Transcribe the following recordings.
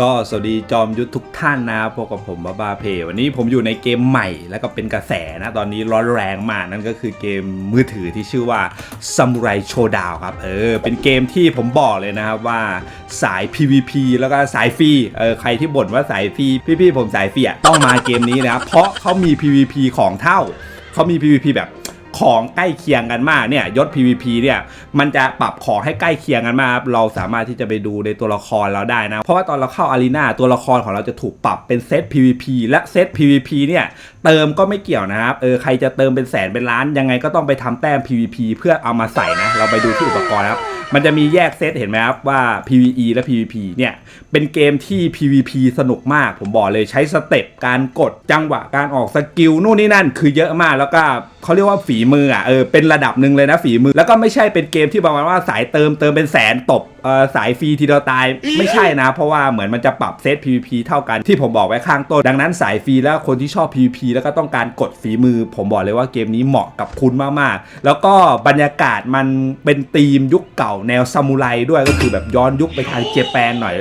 ก็สวัสดีจอมยุทธทุกท่านนะครับพบกับผมบ้าบาเพ วันนี้ผมอยู่ในเกมใหม่แล้วก็เป็นกระแสนะตอนนี้ร้อนแรงมากนั่นก็คือเกมมือถือที่ชื่อว่า Samurai Showdown ครับเออเป็นเกมที่ผมบอกเลยนะครับว่าสาย PVP แล้วก็สายฟรีเออใครที่บ่นว่าสายฟรีพี่ๆผมสายฟรีอะต้องมาเกมนี้นะครับเพราะเขามี PVP ของเท่าเขามี PVP แบบ ของใกล้เคียงกันมากเนี่ยยศ PVP เนี่ยมันจะปรับของให้ใกล้เคียงกันมากเราสามารถที่จะไปดูในตัวละครเราได้นะ เพราะว่าตอนเราเข้าอารีนาตัวละครของเราจะถูกปรับเป็นเซต PVP และเซต PVP เนี่ยเติมก็ไม่เกี่ยวนะครับเออใครจะเติมเป็นแสนเป็นล้านยังไงก็ต้องไปทำแต้ม PVP เพื่อเอามาใส่นะเราไปดูที่อุปกรณ์ครับ มันจะมีแยกเซตเห็นไหมครับว่า PVE และ PVP เนี่ย เป็นเกมที่ PVP สนุกมาก ผมบอกเลยใช้สเต็ปการกดจังหวะการออกสกิลนู่นนี่นั่น คือเยอะมากแล้วก็เขาเรียกว่าฝีมืออะเออเป็นระดับหนึ่งเลยนะฝีมือ แล้วก็ไม่ใช่เป็นเกมที่ประมาณว่าสายเติมเติมเป็นแสนตบเออสายฟรีทีเดียวตายไม่ใช่นะ เพราะว่าเหมือนมันจะปรับเซต PVP เท่ากันที่ผมบอกไว้ข้างต้นดังนั้นสายฟรีแล้วคนที่ชอบ PVP แล้วก็ต้องการกดฝีมือ ผมบอกเลยว่าเกมนี้เหมาะกับคุณมากๆ แล้วก็บรรยากาศมันเป็นธีมยุคเก่าแนวซามูไรด้วยก็คือแบบย้อนยุคไปทางเจแปนหน่อย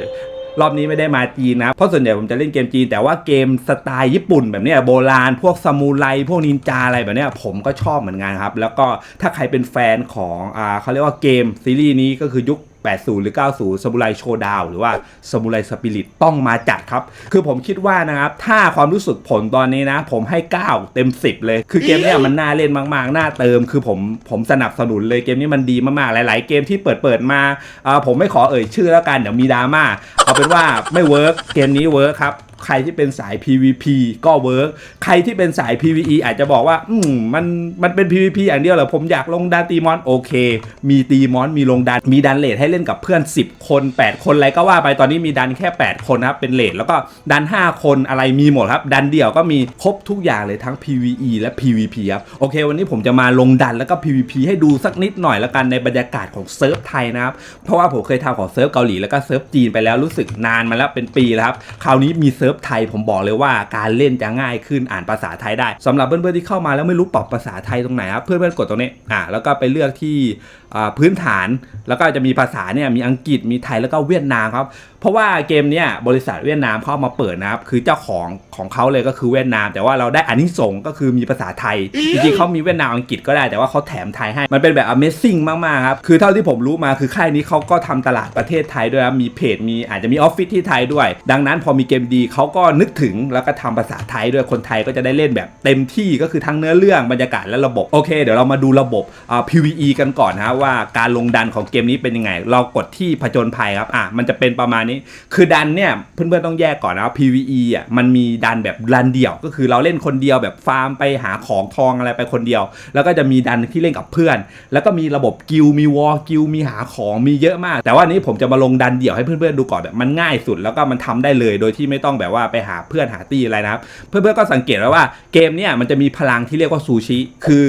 รอบนี้ไม่ได้มาจีนนะ เพราะส่วนใหญ่ผมจะเล่นเกมจีน แต่ว่าเกมสไตล์ญี่ปุ่นแบบนี้โบราณ พวกซามูไรพวกนินจาอะไรแบบนี้ผมก็ชอบเหมือนกันครับ แล้วก็ถ้าใครเป็นแฟนของอ่าเขาเรียกว่าเกมซีรีส์นี้ก็คือยุค 80 หรือ 90ซามูไรโชดาวหรือว่าสมุไรสปิริตต้องมาจัดครับ คือผมคิดว่านะครับ ถ้าความรู้สึกผลตอนนี้นะ ผมให้ 9 เต็ม 10 เลย คือเกมเนี้ยมันน่าเล่นมากๆ น่าเติม คือผมผมสนับสนุนเลยเกมนี้มันดีมากๆ หลาย ๆ เกมที่เปิดเปิดมาอ่าผมไม่ขอเอ่ยชื่อแล้วกันเดี๋ยวมีดราม่าเอาเป็นว่าไม่เวิร์กเกมนี้เวิร์กครับ ใครที่เป็นสาย PVP ก็เวิร์กใครที่เป็นสาย PVE อาจจะบอกว่า อืมมันมันเป็น PVP อย่างเดียวเหรอผมอยากลงดันตีมอนโอเค มีตีมอนมีลงดัน มีดันเลทให้เล่นกับเพื่อน 10 คน 8 คนอะไรก็ว่าไปตอนนี้มีดันแค่ 8 คนนะครับเป็นเลทแล้วก็ดัน 5 คนอะไรมีหมดครับ ดันเดี่ยวก็มีครบทุกอย่างเลยทั้ง PVE และ PVP ครับโอเค วันนี้ผมจะมาลงดันแล้วก็ PVP ให้ดูสักนิดหน่อยแล้วกันในบรรยากาศของเซิร์ฟไทยนะครับเพราะว่าผมเคยทำของเซิร์ฟเกาหลีแล้วก็เซิร์ฟจีนไปแล้วรู้สึกนานมาแล้วเป็นปีแล้วครับคราวนี้มีเซิร์ฟไทยผมบอกเลยว่าการเล่นจะง่ายขึ้นอ่านภาษาไทยได้สำหรับเพื่อนๆที่เข้ามาแล้วไม่รู้ปรับภาษาไทยตรงไหนครับเพื่อนๆกดตรงนี้อ่าแล้วก็ไปเลือกที่อ่าพื้นฐาน แล้วก็จะมีภาษาเนี่ยมีอังกฤษมีไทยแล้วก็เวียดนามครับ ราะว่าเกมเนี้ยบริษัทเวียดนามเขาเอามาเปิดนะครับ คือเจ้าของของเขาเลยก็คือเวียดนาม แต่ว่าเราได้อันนี้ส่งส์ก็คือมีภาษาไทย จริงๆเขามีเวียดนามอังกฤษก็ได้แต่ว่าเขาแถมไทยให้ มันเป็นแบบ Amazing มากๆครับ คือเท่าที่ผมรู้มาคือค่ายนี้เขาก็ทำตลาดประเทศไทยด้วยครับมีเพจมีอาจจะมีออฟฟิศที่ไทยด้วย ดังนั้นพอมีเกมดีเขาก็นึกถึงแล้วก็ทำภาษาไทยด้วยคนไทยก็จะได้เล่นแบบเต็มที่ก็คือทั้งเนื้อเรื่องบรรยากาศและระบบโอเค เดี๋ยวเรามาดูระบบอ่า PVE กันก่อนนะว่าการลงดันของเกมนี้เป็นยังไง เรากดที่ผจญภัยครับอะมันจะเป็นประมาณนี้คือดันเนี่ยเพื่อนๆต้องแยกก่อนนะ PVE อะมันมีดันแบบดันเดี่ยว ก็คือเราเล่นคนเดียวแบบฟาร์มไปหาของทองอะไรไปคนเดียว แล้วก็จะมีดันที่เล่นกับเพื่อน แล้วก็มีระบบกิลมีวอลกิลมีหาของมีเยอะมาก แต่ว่านี้ผมจะมาลงดันเดี่ยวให้เพื่อนๆดูก่อนแบบมันง่ายสุดแล้วก็มันทำได้เลย โดยที่ไม่ต้องแบบว่าไปหาเพื่อนหาตีอะไรนะครับ เพื่อนๆก็สังเกตไว้ว่าเกมเนี่ยมันจะมีพลังที่เรียกว่าซูชิคือ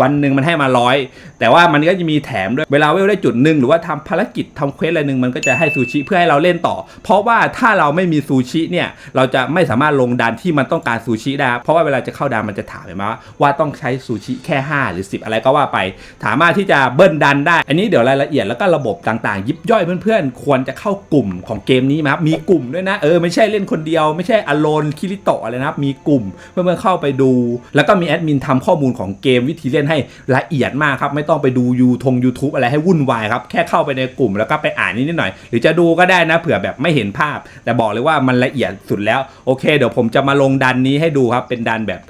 วันหนึ่งมันให้มาร้อยแต่ว่ามันก็จะมีแถมด้วยเวลาเวลได้จุดหนึ่งหรือว่าทำภารกิจทำเควสอะไรหนึ่งมันก็จะให้ซูชิเพื่อให้เราเล่นต่อ เพราะว่าถ้าเราไม่มีซูชิเนี่ยเราจะไม่สามารถลงดันที่มันต้องการซูชิได้ เพราะว่าเวลาจะเข้าดันมันจะถามเห็นไหมว่าว่าต้องใช้ซูชิแค่ 5 หรือ 10 อะไรก็ว่าไป สามารถที่จะเบิ้ลดันได้ อันนี้เดี๋ยวรายละเอียดแล้วก็ระบบต่างๆ ยิบย่อยเพื่อนๆ ควรจะเข้ากลุ่มของเกมนี้นะครับมีกลุ่มด้วยนะเออไม่ใช่เล่นคนเดียว ไม่ใช่อโลนคิริโตะอะไรนะครับมีกลุ่มเพื่อนๆเข้าไปดู แล้วก็มีแอดมินทำข้อมูลของเกมวิธีเล่นให้ละเอียดมากครับ ไม่ต้องไปดูยูทง YouTube อะไรให้วุ่นวายครับ แค่เข้าไปในกลุ่มแล้วก็ไปอ่านนิดหน่อย หรือจะดูก็ได้นะเผื่อแบบไม่เห็นภาพ แต่บอกเลยว่ามันละเอียดสุดแล้ว โอเค เดี๋ยวผมจะมาลงดันนี้ให้ดูครับ เป็นดันแบบ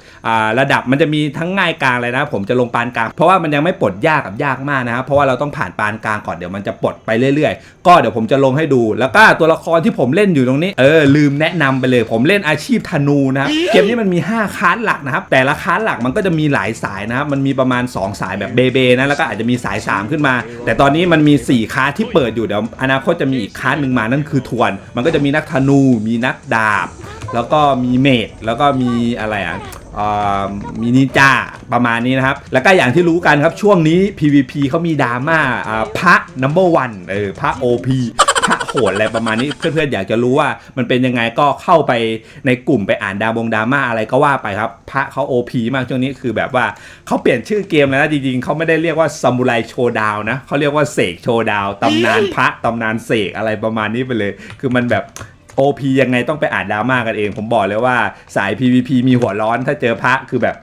ระดับมันจะมีทั้งง่ายกลางเลยนะ ผมจะลงปานกลาง เพราะว่ามันยังไม่ปลดยากกับยากมากนะครับ เพราะว่าเราต้องผ่านปานกลางก่อนเดี๋ยวมันจะปลดไปเรื่อยๆ ก็เดี๋ยวผมจะลงให้ดู แล้วก็ตัวละครที่ผมเล่นอยู่ตรงนี้ เออ ลืมแนะนำไปเลย ผมเล่นอาชีพธนูนะครับ เกมนี้มันมี 5คลาสหลักนะครับ แต่ละคลาสหลักมันก็จะมีหลายสายนะครับ มันมีประมาณ 2 สายแบบเบเบนะแล้วก็อาจจะมีสาย 3 ขึ้นมา แต่ตอนนี้มันมี 4คลาที่เปิดอยู่เดี๋ยวอนาคตจะมีอีกคลาหนึ่งมานั่นคือทวน มันก็จะมีนักธนู มีนักดาบ แล้วก็มีเมดแล้วก็มีอะไรอะมีนินจาประมาณนี้นะครับ แล้วก็อย่างที่รู้กันครับช่วงนี้ PVP เขามีดราม่าพระ number one เออพระ OP พระ โหดอะไรประมาณนี้ เพื่อนๆ อยากจะรู้ว่ามันเป็นยังไงก็เข้าไปในกลุ่มไปอ่านดาบงดราม่าอะไรก็ว่าไปครับ พระเขา OP มากช่วงนี้คือแบบว่าเขาเปลี่ยนชื่อเกมแล้วนะจริงๆเขาไม่ได้เรียกว่าซามูไรโชดาวนะเขาเรียกว่าเสกโชดาวตำนานพระตำนานเสกอะไรประมาณนี้ไปเลย คือมันแบบ OP ยังไงต้องไปอ่านดราม่ากันเอง ผมบอกเลยว่าสาย PVP มีหัวร้อนถ้าเจอพระคือแบบ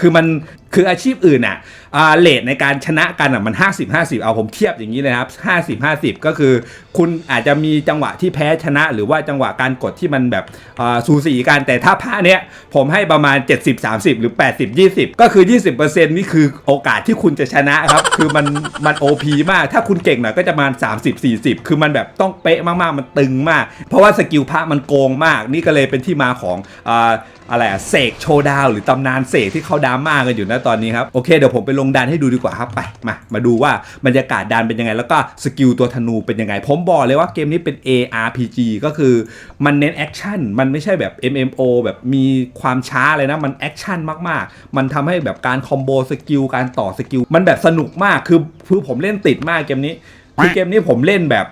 คือมันคืออาชีพอื่นอะอ่าเลทในการชนะกันอะมัน 50 50 เอาผมเทียบอย่างนี้เลยครับ50 50 ก็คือ คุณอาจจะมีจังหวะที่แพ้ชนะ หรือว่าจังหวะการกดที่มันแบบอ่าสูสีกันแต่ถ้าพระเนี้ยผมให้ประมาณ 70 30 หรือ 80 20 ก็คือ 20%นี่คือโอกาสที่คุณจะชนะครับ คือมันมัน OP มาก ถ้าคุณเก่งหน่อยก็จะประมาณ30 40 คือมันแบบต้องเป๊ะมากๆ มันตึงมาก เพราะว่าสกิลพระมันโกงมาก นี่ก็เลยเป็นที่มาของอ่าอะไรอะเสกโชดาวหรือตำนานเสกที่เขาดราม่ากันอยู่นะตอนนี้ครับ โอเคเดี๋ยวผมไปลงดันให้ดูดีกว่าครับไปมามาดูว่าบรรยากาศดันเป็นยังไง แล้วก็สกิลตัวธนูเป็นยังไง ผมบอกเลยว่าเกมนี้เป็น ARPG ก็คือมันเน้นแอคชั่นมันไม่ใช่แบบ MMO แบบมีความช้าเลยนะมันแอคชั่นมากๆ มันทำให้แบบการคอมโบสกิลการต่อสกิลมันแบบสนุกมากคือคือผมเล่นติดมากเกมนี้คือเกมนี้ผมเล่นแบบ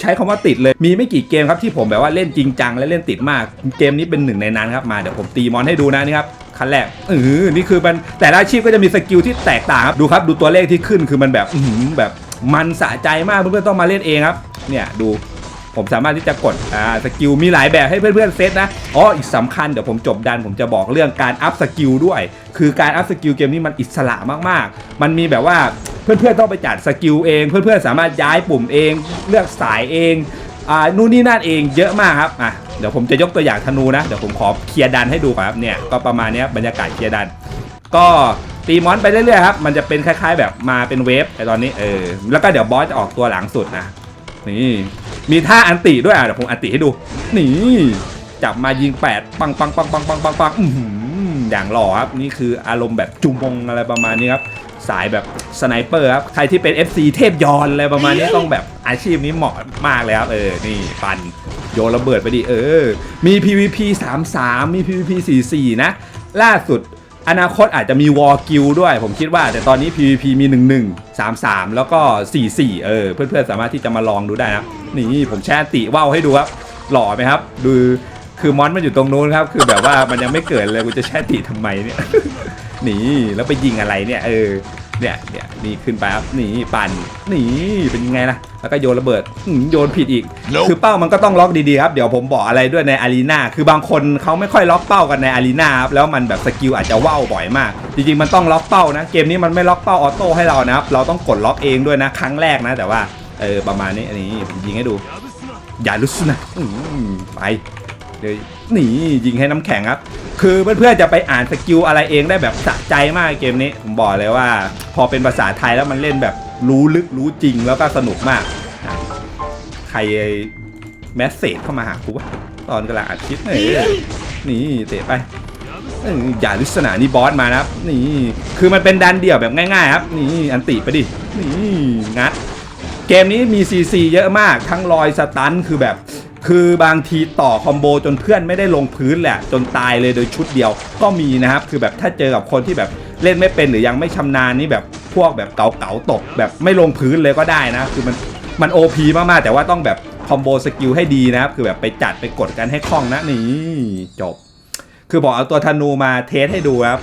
ใช้คำว่าติดเลย มีไม่กี่เกมครับที่ผมแบบว่าเล่นจริงจังและเล่นติดมาก เกมนี้เป็นหนึ่งในนั้นครับ มาเดี๋ยวผมตีมอนให้ดูนะนี่ครับ ขั้นแรกเออนี่คือมันแต่ละอาชีพก็จะมีสกิลที่แตกต่างครับดูครับดูตัวเลขที่ขึ้นคือมันแบบอื้อหือแบบมันสะใจมากเพื่อนๆต้องมาเล่นเองครับ เนี่ยดูผมสามารถที่จะกดอ่าสกิลมีหลายแบบให้เพื่อนๆเซตนะอ๋ออีกสำคัญเดี๋ยวผมจบดันผมจะบอกเรื่องการอัพสกิลด้วย คือการอัพสกิลเกมนี้มันอิสระมากๆ มันมีแบบว่าเพื่อนๆต้องไปจัดสกิลเอง เพื่อนๆสามารถย้ายปุ่มเอง เลือกสายเอง อ่านู่นนี่นั่นเองเยอะมากครับอะเดี๋ยวผมจะยกตัวอย่างธนูนะเดี๋ยวผมขอเคลียร์ดันให้ดูก่อนครับเนี่ยก็ประมาณนี้บรรยากาศเคลียร์ดัน ก็ตีมอนไปเรื่อยๆครับมันจะเป็นคล้าย ๆ แบบมาเป็นเวฟไอตอนนี้เออแล้วก็เดี๋ยวบอสจะออกตัวหลังสุดนะนี่มีท่าอันติด้วยอะเดี๋ยวผมอันติให้ดูนี่จับมายิงแปดปังปังปังปังปังปังปังอื้อหืออย่างหล่อครับนี่คืออารมณ์แบบจุมงอะไรประมาณนี้ครับ สายแบบสไนเปอร์ครับ ใครที่เป็น FC เทพยอนอะไรประมาณนี้ต้องแบบอาชีพนี้เหมาะมากเลยครับ เออ นี่ปันโยนระเบิดไปดิ เออ มี PVP 33 มี PVP 44 นะ ล่าสุดอนาคตอาจจะมีวอลกิลด้วย ผมคิดว่า แต่ตอนนี้ PVP มี 11 33 แล้วก็ 44 เออ เพื่อนๆ สามารถที่จะมาลองดูได้นะ นี่ผมแช่ติว่าวให้ดูครับ หล่อไหมครับ ดูคือมอนมันอยู่ตรงนู้นครับ คือแบบว่ามันยังไม่เกิดเลยกูจะแช่ติทำไมเนี่ย นี่แล้วไปยิงอะไรเนี่ยเออเนี่ยเนี่ยนี่ขึ้นไปครับนี่ปั่นนี่เป็นยังไงล่ะแล้วก็โยนระเบิดอืมโยนผิดอีกคือเป้ามันก็ต้องล็อกดีๆครับเดี๋ยวผมบอกอะไรด้วยในอารีนาคือบางคนเขาไม่ค่อยล็อกเป้ากันในอารีนาครับแล้วมันแบบสกิลอาจจะว่าวบ่อยมาก จริงๆมันต้องล็อกเป้านะ เกมนี้มันไม่ล็อกเป้าออโต้ให้เรานะครับเราต้องกดล็อกเองด้วยนะครั้งแรกนะ แต่ว่าเออประมาณนี้อันนี้ผมยิงให้ดูอย่าลุสนะอืมไปเดี๋ยวนี่ยิงให้น้ำแข็งครับ คือเพื่อนๆจะไปอ่านสกิลอะไรเองได้แบบสะใจมากเกมนี้ ผมบอกเลยว่า พอเป็นภาษาไทยแล้วมันเล่นแบบรู้ลึกรู้จริงแล้วก็สนุกมาก ใครแมสเซจเข้ามาหากูวะตอนกำลังอัดคลิปเออนี่เตะไปอย่าลิสนานี่บอสมานะครับ นี่คือมันเป็นดันเดี่ยวแบบง่ายๆครับ นี่อันติไปดิ นี่งัด เกมนี้มี CC เยอะมากทั้งรอยสตันคือแบบ คือบางทีต่อคอมโบจนเพื่อนไม่ได้ลงพื้นแหละ จนตายเลยโดยชุดเดียวก็มีนะครับ คือแบบถ้าเจอกับคนที่แบบเล่นไม่เป็นหรือยังไม่ชำนาญนี่แบบพวกแบบเก๋าๆตกแบบไม่ลงพื้นเลยก็ได้นะ คือมันมัน OP มากๆ แต่ว่าต้องแบบคอมโบสกิลให้ดีนะครับ คือแบบไปจัดไปกดกันให้คล่องนะนี่จบ คือบอกเอาตัวธนูมาเทสให้ดูครับ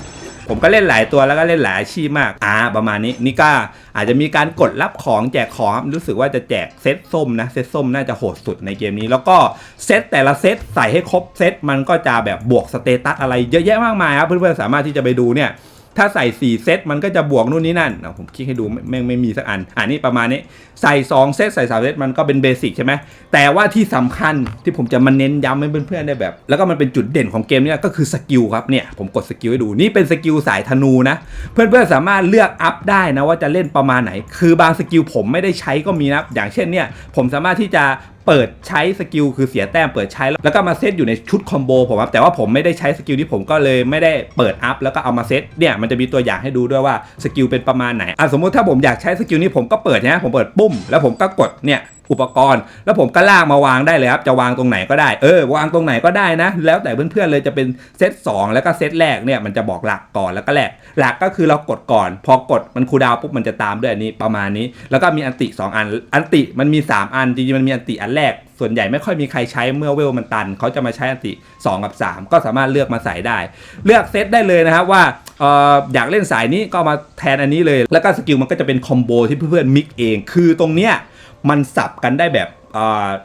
ผมก็เล่นหลายตัวแล้วก็เล่นหลายอาชีพมากอ่าประมาณนี้นี่ก็อาจจะมีการกดรับของแจกของรู้สึกว่าจะแจกเซตส้มนะเซตส้มน่าจะโหดสุดในเกมนี้ แล้วก็เซตแต่ละเซตใส่ให้ครบเซตมันก็จะแบบบวกสเตตัสอะไรเยอะแยะมากมายครับเพื่อนๆสามารถที่จะไปดูเนี่ย ถ้าใส่ 4 เซตมันก็จะบวกนู่นนี่นั่นเอาผมคลิกให้ดูไม่ไม่ไม่มีสักอัน อันนี้ประมาณนี้ ใส่ 2 เซตใส่ 3 เซตมันก็เป็นเบสิกใช่ไหมแต่ว่าที่สำคัญที่ผมจะมาเน้นย้ำให้เพื่อนๆได้แบบ แล้วก็มันเป็นจุดเด่นของเกมนี้ก็คือสกิลครับเนี่ยผมกดสกิลให้ดูนี่เป็นสกิลสายธนูนะ เพื่อนๆสามารถเลือกอัพได้นะว่าจะเล่นประมาณไหน คือบางสกิลผมไม่ได้ใช้ก็มีนะอย่างเช่นเนี่ยผมสามารถที่จะ เปิดใช้สกิลคือเสียแต้มเปิดใช้แล้วก็มาเซตอยู่ในชุดคอมโบผมครับแต่ว่าผมไม่ได้ใช้สกิลที่ผมก็เลยไม่ได้เปิดอัพแล้วก็เอามาเซตเนี่ยมันจะมีตัวอย่างให้ดูด้วยว่าสกิลเป็นประมาณไหนอะสมมติถ้าผมอยากใช้สกิลนี้ผมก็เปิดนะผมเปิดปุ้มแล้วผมก็กดเนี่ย อุปกรณ์ แล้วผมก็ลากมาวางได้เลยครับ จะวางตรงไหนก็ได้ เออ วางตรงไหนก็ได้นะ แล้วแต่เพื่อนๆเลยจะเป็นเซต2 แล้วก็เซตแรกเนี่ยมันจะบอกหลักก่อนแล้วก็แหลกหลักก็คือเรากดก่อน พอกดมันคูดาวปุ๊บมันจะตามด้วยอันนี้ประมาณนี้ แล้วก็มีอันติ 2 อัน อันติมันมี 3 อันจริงๆมันมีอันติอันแรก ส่วนใหญ่ไม่ค่อยมีใครใช้เมื่อเวลมันตัน เขาจะมาใช้อันติ 2 กับ 3 ก็สามารถเลือกมาใส่ได้ เลือกเซตได้เลยนะครับว่าเอ่ออยากเล่นสายนี้ก็มาแทนอันนี้เลย แล้วก็สกิลมันก็จะเป็นคอมโบที่เพื่อนๆมิกเอง คือตรงเนี้ย มันสับกันได้แบบ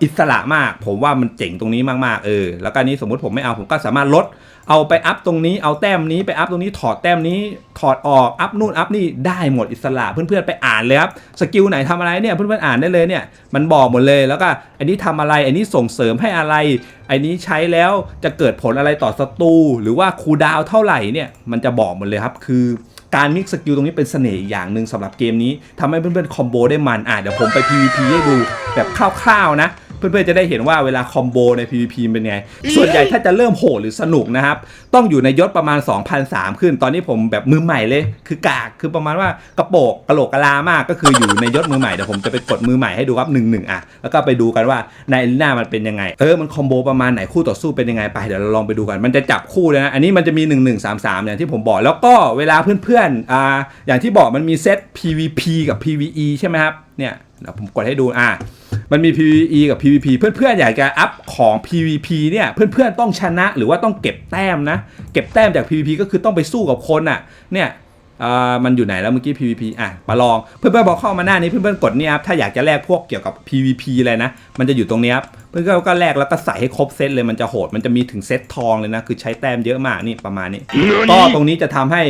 อิสระมาก ผมว่ามันเจ๋งตรงนี้มากๆเออแล้วก็นี้สมมติผมไม่เอาผมก็สามารถลด เอาไปอัพตรงนี้เอาแต้มนี้ไปอัพตรงนี้ถอดแต้มนี้ถอดออกอัพนู่นอัพนี่ได้หมดอิสระเพื่อนๆไปอ่านเลยครับสกิลไหนทำอะไรเนี่ยเพื่อนๆอ่านได้เลยเนี่ยมันบอกหมดเลยแล้วก็อันนี้ทำอะไรอันนี้ส่งเสริมให้อะไรอันนี้ใช้แล้วจะเกิดผลอะไรต่อศัตรูหรือว่าคูดาวเท่าไหร่เนี่ยมันจะบอกหมดเลยครับคือ การมิกสกิลตรงนี้เป็นเสน่ห์อย่างหนึ่งสำหรับเกมนี้ทำให้เพื่อนๆคอมโบได้มันอะเดี๋ยวผมไป PVP ให้ดูแบบคร่าวๆนะเพื่อนๆจะได้เห็นว่าเวลาคอมโบใน PVP เป็นไง ส่วนใหญ่ถ้าจะเริ่มโหดหรือสนุกนะครับ ต้องอยู่ในยศประมาณ 2,003 ขึ้น ตอนนี้ผมแบบมือใหม่เลย คือกาก คือประมาณว่ากระโปกกระโหลกกะลามาก ก็คืออยู่ในยศมือใหม่ เดี๋ยวผมจะไปกดมือใหม่ให้ดูครับ1 1อะ แล้วก็ไปดูกันว่าในลีน่ามันเป็นยังไง เออ มันคอมโบประมาณไหน คู่ต่อสู้เป็นยังไง ไป เดี๋ยวเราลองไปดูกัน มันจะจับคู่เลยนะ อันนี้มันจะมี 1 1 3 3อย่างที่ผมบอก แล้วก็เวลาเพื่อนๆอ่าอย่างที่บอกมันมีเซต PVP กับ PVE ใช่ไหมครับเนี่ยเดี๋ยวผมกดให้ดูอะมันมี PVE กับ PVP เพื่อนๆอยากจะอัพของ PVP เนี่ยเพื่อนๆต้องชนะหรือว่าต้องเก็บแต้มนะ เก็บแต้มจาก PVP ก็คือต้องไปสู้กับคนอะเนี่ย อ่ามันอยู่ไหนแล้วเมื่อกี้ PVP อะมาลองเพื่อนๆบอกเข้ามาหน้านี้เพื่อนๆกดเนี่ยครับถ้าอยากจะแลกพวกเกี่ยวกับ PVP อะไรนะ มันจะอยู่ตรงนี้ครับเพื่อนๆก็แลกแล้วก็ใส่ให้ครบเซตเลยมันจะโหดมันจะมีถึงเซตทองเลยนะคือใช้แต้มเยอะมากนี่ประมาณนี้ก็ตรงนี้จะทำให้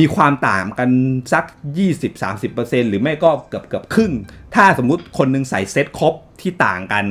มีความต่างกันสัก 20-30%หรือไม่ก็เกือบเกือบครึ่ง ถ้าสมมุติคนหนึงใส่เซตครบ ที่ต่างกัน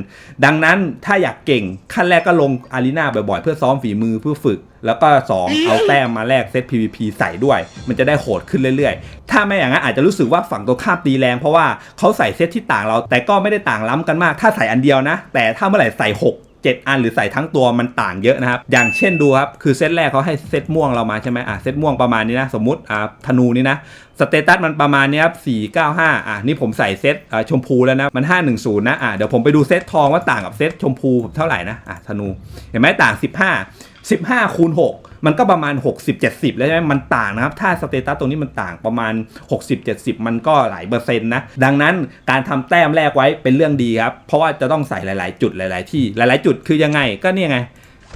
ดังนั้นถ้าอยากเก่งขั้นแรกก็ลงอารีนาบ่อยๆ เพื่อซ้อมฝีมือเพื่อฝึก แล้วก็ 2 เอาแต้มมาแลกเซต PVP ใส่ด้วย มันจะได้โหดขึ้นเรื่อยๆ ถ้าไม่อย่างนั้นอาจจะรู้สึกว่าฝั่งตัวข้ามตีแรงเพราะว่าเขาใส่เซตที่ต่างเราแต่ก็ไม่ได้ต่างล้ำกันมาก ถ้าใส่อันเดียวนะ แต่ถ้าเมื่อไหร่ใส่ 6 7 อันหรือใส่ทั้งตัวมันต่างเยอะนะครับ อย่างเช่นดูครับ คือเซตแรกเขาให้เซตม่วงเรามาใช่ไหมอะเซตม่วงประมาณนี้นะ สมมุติอ่าธนูนี่นะสเตตัสมันประมาณนี้ครับ495 อะนี่ผมใส่เซตอ่าชมพูแล้วนะ มัน 510 นะ อะเดี๋ยวผมไปดูเซตทองว่าต่างกับเซตชมพูเท่าไหร่นะ อะธนู เห็นไหมต่าง 15 15คูณ6 มันก็ประมาณ 60 70 แล้วใช่ไหมมันต่างนะครับ ถ้าสเตตัสตรงนี้มันต่างประมาณ 60 70 มันก็หลายเปอร์เซ็นต์นะ ดังนั้นการทำแต้มแรกไว้เป็นเรื่องดีครับ เพราะว่าจะต้องใส่หลาย ๆ จุดหลาย ๆ ที่ หลาย ๆ จุดคือยังไงก็เนี่ยไง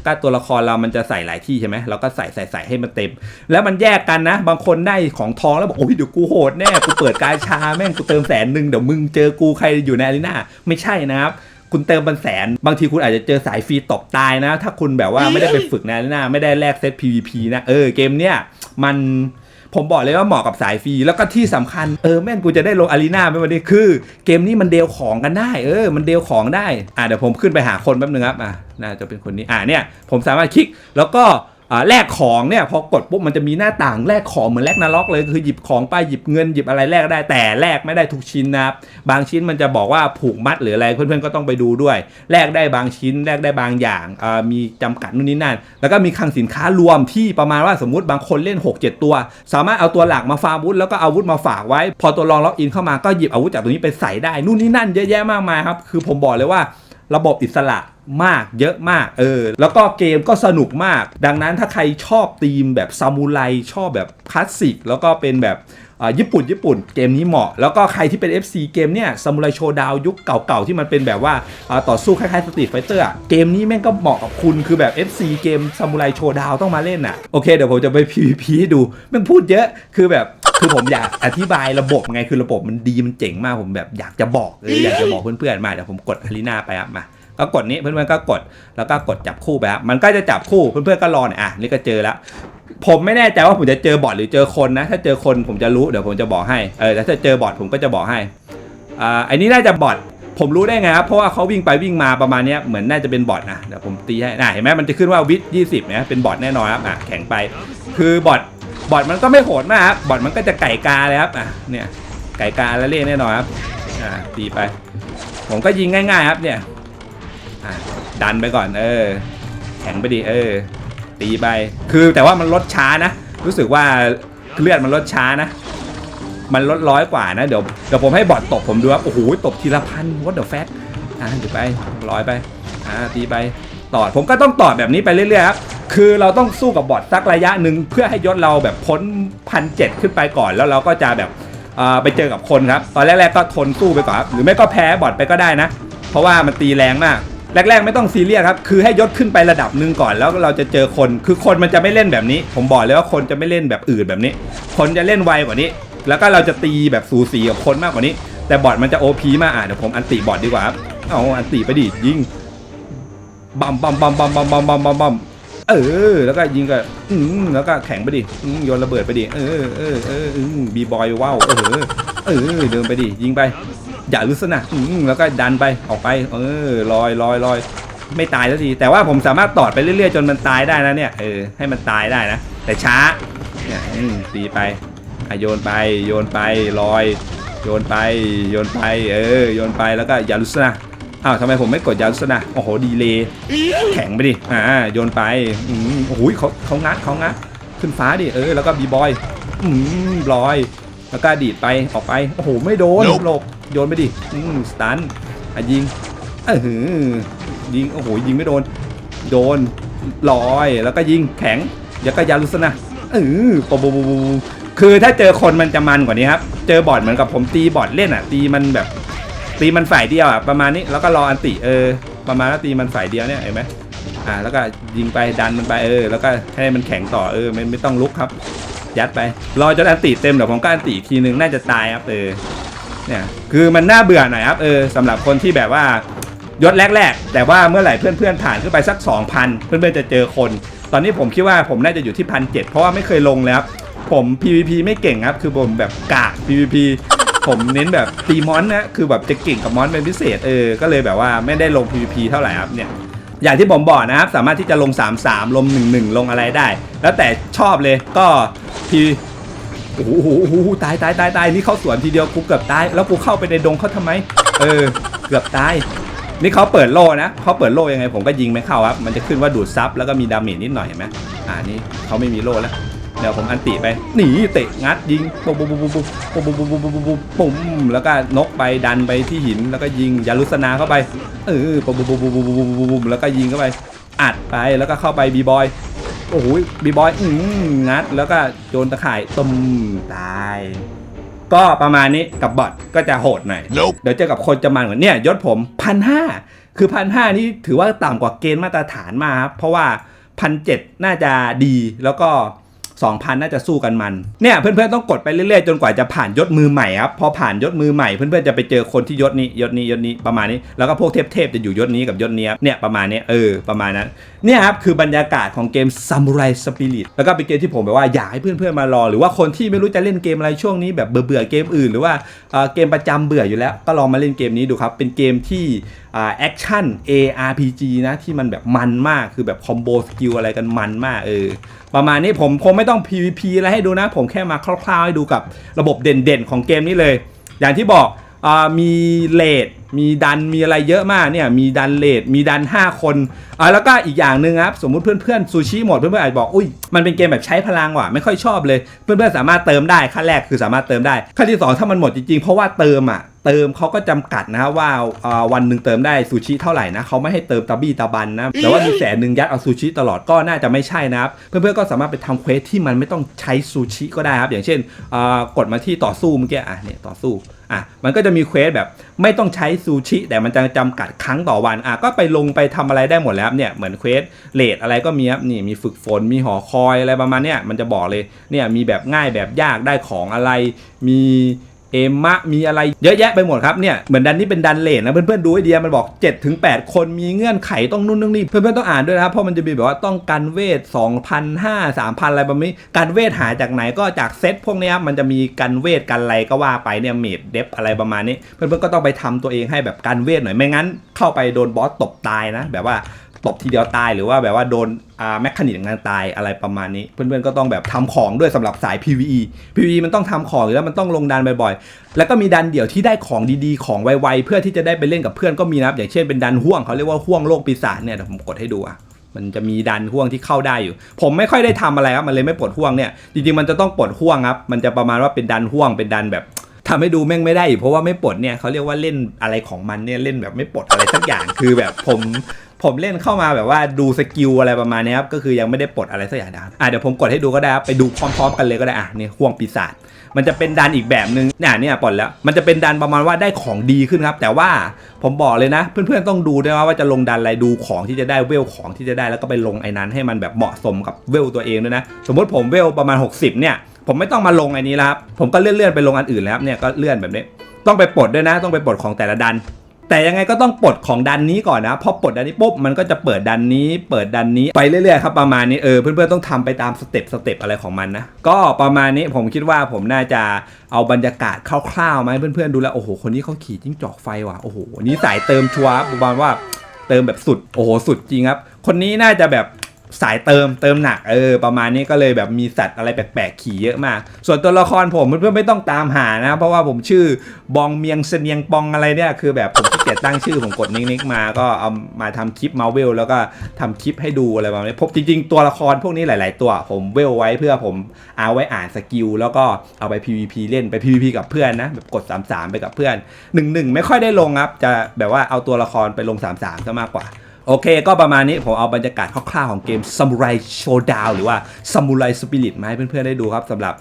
ก็ตัวละครเรามันจะใส่หลายที่ใช่ไหมเราก็ใส่ใส่ใส่ให้มันเต็ม แล้วมันแยกกันนะ บางคนได้ของทองแล้วบอกโอ้ยเดี๋ยวกูโหดแน่ กูเปิดกาชาแม่งกูเติมแสนหนึ่งเดี๋ยวมึงเจอกูใครอยู่ในอารีนาไม่ใช่นะครับ คุณเติมเป็นแสน บางทีคุณอาจจะเจอสายฟรีตกตายนะ ถ้าคุณแบบว่าไม่ได้ไปฝึกในอารีนาไม่ได้แลกเซต PVP นะ เออเกมเนี้ยมันผมบอกเลยว่าเหมาะกับสายฟรี แล้วก็ที่สำคัญเออแม่งกูจะได้ลงอารีนาไหมวันนี้คือ เกมนี้มันเดลของกันได้ เออ มันเดลของได้ อะเดี๋ยวผมขึ้นไปหาคนแป๊บนึงครับอะน่าจะเป็นคนนี้อะเนี่ยผมสามารถคลิกแล้วก็อ่า แลกของเนี่ยพอกดปุ๊บมันจะมีหน้าต่างแลกของเหมือนแลกนาล็อกเลยคือหยิบของไปหยิบเงินหยิบอะไรแลกได้แต่แลกไม่ได้ทุกชิ้นนะครับบางชิ้นมันจะบอกว่าผูกมัดหรืออะไรเพื่อนๆก็ต้องไปดูด้วยแลกได้บางชิ้นแลกได้บางอย่างอ่ามีจำกัดนู่นนี่นั่น แล้วก็มีคลังสินค้ารวมที่ประมาณว่าสมมติบางคนเล่น 6-7 ตัว สามารถเอาตัวหลักมาฟาร์มวุธแล้วก็อาวุธมาฝากไว้ พอตัวรองล็อกอินเข้ามาก็หยิบอาวุธจากตรงนี้ไปใส่ได้นู่นนี่นั่นเยอะแยะมากมายครับคือผมบอกเลยว่า ระบบอิสระมากเยอะมากเออแล้วก็เกมก็สนุกมาก ดังนั้นถ้าใครชอบธีมแบบซามูไรชอบแบบคลาสสิกแล้วก็เป็นแบบ ญี่ปุ่น ญี่ปุ่นเกมนี้เหมาะ แล้วก็ใครที่เป็น FC เกมเนี่ยซามูไรโชดาวยุคเก่าๆ ที่มันเป็นแบบว่าต่อสู้คล้ายๆสตรีทไฟเตอร์เกมนี้แม่งก็เหมาะกับคุณคือแบบ FC เกมซามูไรโชดาวต้องมาเล่นอะโอเคเดี๋ยวผมจะไป PVP ให้ดูแม่งพูดเยอะคือแบบคือผมอยากอธิบายระบบไงคือระบบมันดีมันเจ๋งมากผมแบบอยากจะบอกเอออยากจะบอกเพื่อนๆมาเดี๋ยวผมกดอารีนาไปครับมา ก็กดนี้เพื่อนๆก็กด แล้วก็กดจับคู่ไปครับมันก็จะจับคู่เพื่อนๆก็รอเนี่ยอะนี่ก็เจอแล้วผมไม่แน่ใจว่าผมจะเจอบอทหรือเจอคนนะ ถ้าเจอคนผมจะรู้เดี๋ยวผมจะบอกให้เออแต่ถ้าเจอบอทผมก็จะบอกให้อ่าอันนี้น่าจะบอทผมรู้ได้ไงครับเพราะว่าเขาวิ่งไปวิ่งมาประมาณนี้เหมือนน่าจะเป็นบอทนะเดี๋ยวผมตีให้น่ะเห็นไหมมันจะขึ้นว่าวิทยี่สิบนะเป็นบอทแน่นอนครับอะแข่งไป คือบอทบอทมันก็ไม่โหดมากครับบอทมันก็จะไก่กาเลยครับอะเนี่ยไก่กาแล้วเล่นแน่นอนครับอ่าตีไป ผมก็ยิงง่ายๆครับเนี่ย อะดันไปก่อนเออ แข็งไปดิเออ ตีไป คือแต่ว่ามันลดช้านะ รู้สึกว่าเลือดมันลดช้านะ มันลดร้อยกว่านะ เดี๋ยวเดี๋ยวผมให้บอทตบผมดูครับโอ้โหตบทีละพันวัดเดอะแฟตอะเดี๋ยวไปร้อยไปอ่าตีไปต่อผมก็ต้องต่อแบบนี้ไปเรื่อยๆครับคือเราต้องสู้กับบอทสักระยะหนึ่งเพื่อให้ยศเราแบบพ้นพันเจ็ดขึ้นไปก่อนแล้วเราก็จะแบบอ่าไปเจอกับคนครับ ตอนแรกๆก็ทนสู้ไปก่อนครับหรือไม่ก็แพ้บอทไปก็ได้นะ เพราะว่ามันตีแรงมาก แรกๆไม่ต้องซีเรียสครับคือให้ยศขึ้นไประดับหนึ่งก่อนแล้วเราจะเจอคนคือคนมันจะไม่เล่นแบบนี้ ผมบอกเลยว่าคนจะไม่เล่นแบบอื่นแบบนี้ คนจะเล่นไวกว่านี้ แล้วก็เราจะตีแบบสูสีกับคนมากกว่านี้ แต่บอทมันจะ OP มากอะเดี๋ยวผมอันติบอทดีกว่าครับเอาอันตีไปดิยิงบัมบัมบัมบัมบัมบัมบัมบัมบัมเออ แล้วก็ยิงก็อืมแล้วก็แข็งไปดิอืมโยนระเบิดไปดิเออเออเอออืมบีบอยว้าวเออเออเดินไปดิยิงไป อย่าลุสนะอืมแล้วก็ดันไปออกไป เออลอยลอยลอยไม่ตายสักทีแต่ว่าผมสามารถตอดไปเรื่อยๆ จนมันตายได้นะเนี่ยเออให้มันตายได้นะ แต่ช้าเนี่ยตีไปโยนไปโยนไปลอย โยนไปโยนไป เออโยนไปแล้วก็อย่าลุสนะอ้าวทำไมผมไม่กดยาลุสนะโอ้โหดีเลยแข็งไปดิอ่าโยนไปอืมโอ้โหเขาเขางัดเขางัดขึ้นฟ้าดิเออแล้วก็บีบอยอืมลอย แล้วก็ดีดไปออกไปโอ้โหไม่โดนหลบโยนไปดิอืมสตันอะยิงเออหือยิงโอ้โหยิงไม่โดน โดนลอยแล้วก็ยิงแข็งแล้วก็ยาลุสนะเออปะปะปะปะคือถ้าเจอคนมันจะมันกว่านี้ครับ เจอบอดเหมือนกับผมตีบอดเล่นอะ ตีมันแบบ ตีมันฝ่ายเดียวอะประมาณนี้แล้วก็รออันติเออ ประมาณว่าตีมันฝ่ายเดียวเนี่ยเห็นไหมอ่าแล้วก็ยิงไปดันมันไปเออ แล้วก็ให้มันแข็งต่อเออไม่ไม่ต้องลุกครับ ยัดไป รอจนอันติเต็มเดี๋ยวผมก็อันติอีทีนึงน่าจะตายครับเออเนี่ยคือมันน่าเบื่อหน่อยครับเออสำหรับคนที่แบบว่ายศแรกๆ แต่ว่าเมื่อไหร่เพื่อนๆผ่านขึ้นไปสัก 2,000 เพื่อนๆจะเจอคน ตอนนี้ผมคิดว่าผมน่าจะอยู่ที่พันเเพราะว่าไม่เคยลงเลยครับผม PVP ไม่เก่งครับ คือผมแบบกาก PVP ผมเน้นแบบตีมอนนะคือแบบจะเก่งกับมอนเป็นพิเศษเออ ก็เลยแบบว่าไม่ได้ลง PVP เท่าไหร่ครับเนี่ย อย่างที่ผมบอกนะครับสามารถที่จะลง 3 3 ลง 1 1 ลงอะไรได้ แล้วแต่ชอบเลยก็พีโอ้โหโอ้โหตายตายตายตายนี่เขาสวนทีเดียวกูเกือบตายแล้วกูเข้าไปในดงเขาทำไม เออ เกือบตายนี่เขาเปิดโล่นะเขาเปิดโล่ยังไงผมก็ยิงไม่เข้าครับมันจะขึ้นว่าดูดซับแล้วก็มีดาเมจนิดหน่อยเห็นไหมอ่านี่เขาไม่มีโล่แล้ว เดี๋ยวผมอันติไปหนีเตะงัดยิงปุ๊บปุ๊บปุ๊บปุ๊บปุ๊บปุ๊บปุ๊บปุ๊บปุ๊บปุ๊บแล้วก็นกไปดันไปที่หินแล้วก็ยิงยาลุสนาเข้าไปเออปุ๊บปุ๊บปุ๊บปุ๊บปุ๊บปุ๊บปุบแล้วก็ยิงเข้าไป อัดไปแล้วก็เข้าไปบีบอยโอ้โหบีบอยอืงัดแล้วก็โจนตะข่ายตุ่มตาย ก็ประมาณนี้กับบอทก็จะโหดหน่อย Nope. เดี๋ยวเจอกับคนจะมันกว่าเนี่ยยศผมพันห้าคือพันห้านี่ถือว่าต่ำกว่าเกณฑ์มาตรฐานมากครับเพราะว่าพันเจ็ดน่าจะดีแล้วก็ 2,000 น่าจะสู้กันมัน เนี่ยเพื่อนๆต้องกดไปเรื่อยๆ จนกว่าจะผ่านยศมือใหม่ครับ พอผ่านยศมือใหม่เพื่อนๆจะไปเจอคนที่ยศนี้ยศนี้ยศนี้ประมาณนี้ แล้วก็พวกเทพๆจะอยู่ยศนี้กับยศนี้ครับเนี่ยประมาณนี้เออประมาณนั้นเนี่ยครับคือบรรยากาศของเกม Samurai Spirit แล้วก็เป็นเกมที่ผมแบบว่าอยากให้เพื่อนๆมารอ หรือว่าคนที่ไม่รู้จะเล่นเกมอะไรช่วงนี้แบบเบื่อๆเกมอื่น หรือว่าเอ่อเกมประจำเบื่ออยู่แล้วก็ลองมาเล่นเกมนี้ดูครับเป็นเกมที่ แอคชั่น ARPG นะที่มันแบบมันมากคือแบบคอมโบสกิลอะไรกันมันมากเออประมาณนี้ผมคงไม่ต้อง PVP อะไรให้ดูนะ ผมแค่มาคร่าวๆให้ดูกับระบบเด่นๆ ของเกมนี้เลย อย่างที่บอก มีเลดมีดันมีอะไรเยอะมากเนี่ยมีดันเลดมีดัน 5 คนอ่าแล้วก็อีกอย่างหนึ่งครับสมมุติเพื่อนๆซูชิหมดเพื่อนๆอาจบอกอุ้ยมันเป็นเกมแบบใช้พลังว่ะไม่ค่อยชอบเลย เพื่อนๆสามารถเติมได้ขั้นแรกคือสามารถเติมได้ขั้นที่สองถ้ามันหมดจริงๆ เพราะว่าเติมอะเติมเขาก็จำกัดนะว่าวันหนึ่งเติมได้ซูชิเท่าไหร่นะเขาไม่ให้เติมตะบี้ตะบันนะแต่ว่ามีแสนหนึ่งยัดเอาซูชิตลอดก็น่าจะไม่ใช่นะครับ เพื่อนๆก็สามารถไปทำเควสที่มันไม่ต้องใช้ซูชิก็ได้ครับอย่างเช่นกดมาที่ต่อสู้เมื่อกี้อะเนี่ยต่อสู้ อะมันก็จะมีเควสแบบไม่ต้องใช้ซูชิ แต่มันจะจำกัดครั้งต่อวันอะก็ไปลงไปทำอะไรได้หมดแล้วเนี่ยเหมือนเควสเลดอะไรก็มีครับนี่มีฝึกฝนมีหอคอยอะไรประมาณเนี้ยมันจะบอกเลยเนี่ยมีแบบง่ายแบบยากได้ของอะไรมี เอมะมีอะไรเยอะแยะไปหมดครับเนี่ยเหมือนดันนี่เป็นดันเลดนะเพื่อนๆดูไอเดียมันบอก7ถึง8คนมีเงื่อนไขต้องนู่นนู่นนี่เพื่อนๆต้องอ่านด้วยนะครับเพราะมันจะมีแบบว่าต้องการเวท 2,500 3,000 อะไรประมาณนี้การเวทหาจากไหนก็จากเซตพวกนี้ครับมันจะมีการเวทกันอะไรก็ว่าไปเนี่ยเมดเดฟอะไรประมาณนี้ เพื่อนๆก็ต้องไปทำตัวเองให้แบบการเวทหน่อยไม่งั้น เข้าไปโดนบอสตบตายนะแบบว่า ตบทีเดียวตายหรือว่าแบบว่าโดนอ่าแมคคานิกงานตายอะไรประมาณนี้ เพื่อนๆก็ต้องแบบทำของด้วยสำหรับสาย PVE PVE มันต้องทำของอยู่แล้วมันต้องลงดันบ่อยๆ แล้วก็มีดันเดี่ยวที่ได้ของดีๆ ของไวๆเพื่อที่จะได้ไปเล่นกับเพื่อนก็มีนะครับอย่างเช่นเป็นดันห่วงเขาเรียกว่าห่วงโลกปีศาจเนี่ยเดี๋ยวผมกดให้ดูอะมันจะมีดันห่วงที่เข้าได้อยู่ ผมไม่ค่อยได้ทำอะไรครับมันเลยไม่ปลดห่วงเนี่ยจริงๆมันจะต้องปลดห่วงครับมันจะประมาณว่าเป็นดันห่วงเป็นดันแบบทำให้ดูแม่งไม่ได้อีกเพราะว่าไม่ปลดเนี่ยเขาเรียกว่าเล่นอะไรของมันเนี่ยเล่นแบบไม่ปลดอะไรสักอย่างคือแบบผม ผมเล่นเข้ามาแบบว่าดูสกิลอะไรประมาณนี้ครับ ก็คือยังไม่ได้ปลดอะไรสักอย่างนะครับอะเดี๋ยวผมกดให้ดูก็ได้ครับไปดูพร้อมๆกันเลยก็ได้อะนี่ห่วงปีศาจมันจะเป็นดันอีกแบบนึงเนี่ยเนี่ยปลดแล้ว มันจะเป็นดันประมาณว่าได้ของดีขึ้นครับ แต่ว่าผมบอกเลยนะ เพื่อนๆต้องดูด้วยว่าจะลงดันอะไรดูของที่จะได้เวลของที่จะได้แล้วก็ไปลงไอ้นั้น ให้มันแบบเหมาะสมกับเวลตัวเองด้วยนะ สมมติผมเวลประมาณ 60 เนี่ย ผมไม่ต้องมาลงไอ้นี้แล้วครับผมก็เลื่อนๆไปลงอันอื่นแล้วครับเนี่ยก็เลื่อนแบบนี้ต้องไปปลดด้วยนะ ต้องไปปลดของแต่ละดัน แต่ยังไงก็ต้องปลดของดันนี้ก่อนนะพอปลดดันนี้ปุ๊บมันก็จะเปิดดันนี้ เปิดดันนี้ไปเรื่อยๆครับประมาณนี้เออเพื่อนๆต้องทำไปตามสเต็ปสเต็ปอะไรของมันนะก็ประมาณนี้ผมคิดว่าผมน่าจะเอาบรรยากาศคร่าวๆมาให้เพื่อนๆดูแล้วโอ้โหคนนี้เขาขี่จิ้งจอกไฟว่ะโอ้โหนนี้สายเติมชัวร์ประมาณว่าเติมแบบสุดโอ้โหสุดจริงครับ คนนี้น่าจะแบบ สายเติมเติมหนักเออประมาณนี้ก็เลยแบบมีสัตว์อะไรแปลกๆขี่เยอะมาก ส่วนตัวละครผมเพื่อนๆไม่ต้องตามหานะ เพราะว่าผมชื่อบองเมียงเสนียงปองอะไรเนี่ยคือแบบผมขี้เกียจตั้งชื่อผมกดนิกๆมาก็เอามาทำคลิปมาเวลแล้วก็ทำคลิปให้ดูอะไรประมาณนี้ผมจริง ๆ ตัวละครพวกนี้หลาย ๆ ตัว ผมเวลไว้เพื่อผมเอาไว้อ่านสกิลแล้วก็เอาไป PVP เล่นไป PVP กับเพื่อนนะแบบกด 3-3 ไปกับเพื่อน 1-1 ไม่ค่อยได้ลงครับจะแบบว่าเอาตัวละครไปลง 3-3ซะมากกว่า โอเค ก็ประมาณนี้ผมเอาบรรยากาศคร่าวๆของเกม Samurai Showdown หรือว่า Samurai Spirit มาให้เพื่อนๆได้ดูครับสำหรับ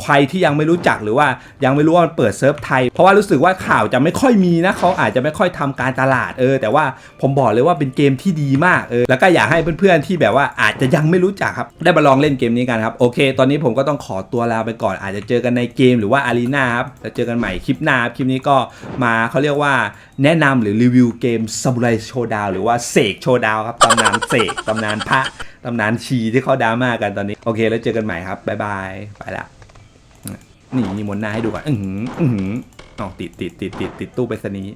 ใครที่ยังไม่รู้จักหรือว่ายังไม่รู้ว่ามันเปิดเซิร์ฟไทย เพราะว่ารู้สึกว่าข่าวจะไม่ค่อยมีนะเขาอาจจะไม่ค่อยทำการตลาดเออ แต่ว่าผมบอกเลยว่าเป็นเกมที่ดีมากเออแล้วก็อยากให้เพื่อนๆที่แบบว่าอาจจะยังไม่รู้จักครับได้มาลองเล่นเกมนี้กันครับโอเค ตอนนี้ผมก็ต้องขอตัวลาไปก่อน อาจจะเจอกันในเกมหรือว่าอารีนาครับแล้วเจอกันใหม่คลิปหน้าครับคลิปนี้ก็มาเขาเรียกว่าแนะนำหรือรีวิวเกม Samurai Showdown หรือว่าเสกโชดาวครับตำนานเสกตำนานพระตำนานชีที่เขาดราม่ากันตอนนี้ โอเค แล้วเจอกันใหม่ครับบ๊ายบายไปละนี่มีมนหน้าให้ดูก่อนอือหืออือหืออ๋อติดติดติดติดติดตู้ไปรษณีย์